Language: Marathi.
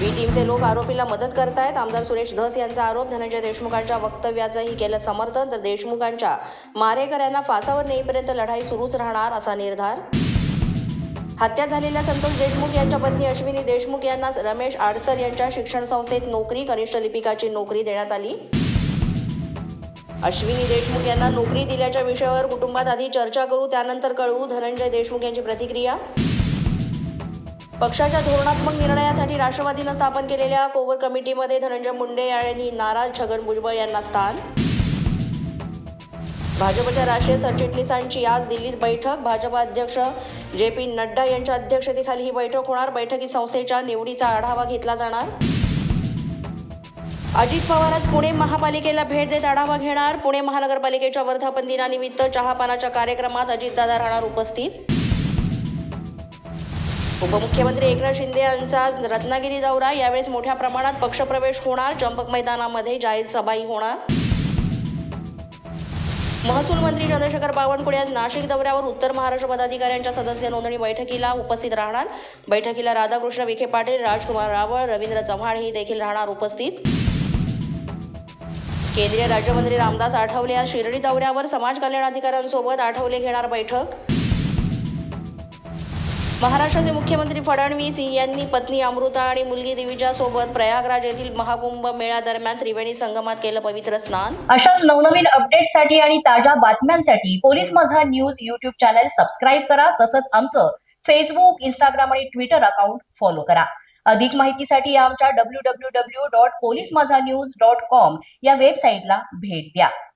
भाजपचे लोक आरोपीला मदत करतायत. आमदार सुरेश धस यांचा आरोप धनंजय देशमुखांच्या वक्तव्याचंही केलं समर्थन तर देशमुखांच्या मारेकऱ्यांना फासावर नेईपर्यंत लढाई सुरूच राहणार असा निर्धार. हत्या झालेल्या संतोष देशमुख यांच्या पत्नी अश्विनी देशमुख यांना रमेश आडसर यांच्या शिक्षण संस्थेत नोकरी कनिष्ठ लिपिकाची नोकरी देण्यात आली. अश्विनी देशमुख यांना नोकरी दिल्याच्या विषयावर कुटुंबात आधी चर्चा करू त्यानंतर कळवू धनंजय देशमुख यांची प्रतिक्रिया. पक्षाच्या धोरणात्मक निर्णयात निर्णयासाठी राष्ट्रवादीनं स्थापन केलेल्या कोवर कमिटीमध्ये धनंजय मुंडे यांनी नाराज छगन भुजबळ यांना स्थान. भाजपच्या राष्ट्रीय सरचिटणीसांची आज दिल्लीत बैठक. भाजप अध्यक्ष जे पी नड्डा यांच्या अध्यक्षतेखाली ही बैठक होणार. बैठकीत संस्थेच्या निवडीचा आढावा घेतला जाणार. अजित पवार आज पुणे महापालिकेला भेट देत आढावा घेणार. पुणे महानगरपालिकेच्या वर्धापन दिनानिमित्त चहापानाच्या कार्यक्रमात अजितदादा राहणार उपस्थित. उपमुख्यमंत्री एकनाथ शिंदे यांचा रत्नागिरी दौरा. यावेळेस मोठ्या प्रमाणात पक्षप्रवेश होणार. चंपक मैदानामध्ये जाहीर सभाही होणार. महसूल मंत्री चंद्रशेखर बावनकुळे आज नाशिक दौऱ्यावर उत्तर महाराष्ट्र पदाधिकाऱ्यांच्या सदस्य नोंदणी बैठकीला उपस्थित राहणार. बैठकीला राधाकृष्ण विखे पाटील राजकुमार रावळ रवींद्र चव्हाण ही देखील राहणार उपस्थित. केंद्रीय राज्यमंत्री रामदास आठवले आज शिर्डी दौऱ्यावर समाज कल्याण अधिकाऱ्यांसोबत आठवले घेणार बैठक. महाराष्ट्राचे मुख्यमंत्री फडणवीस यांनी पत्नी अमृता आणि मुलगी दिविजा सोबत प्रयागराज येथील महाकुंभ मेळा दरम्यान त्रिवेणी संगमात केलं पवित्र स्नान. अशाच नवनवीन अपडेटसाठी आणि ताज्या बातम्यांसाठी police Majha news YouTube channel subscribe करा. तसंच आमचं फेसबुक इंस्टाग्राम आणि ट्विटर अकाउंट फॉलो करा. अधिक माहितीसाठी आमच्या W W W dot police Majha news dot com या वेबसाईटला भेट द्या.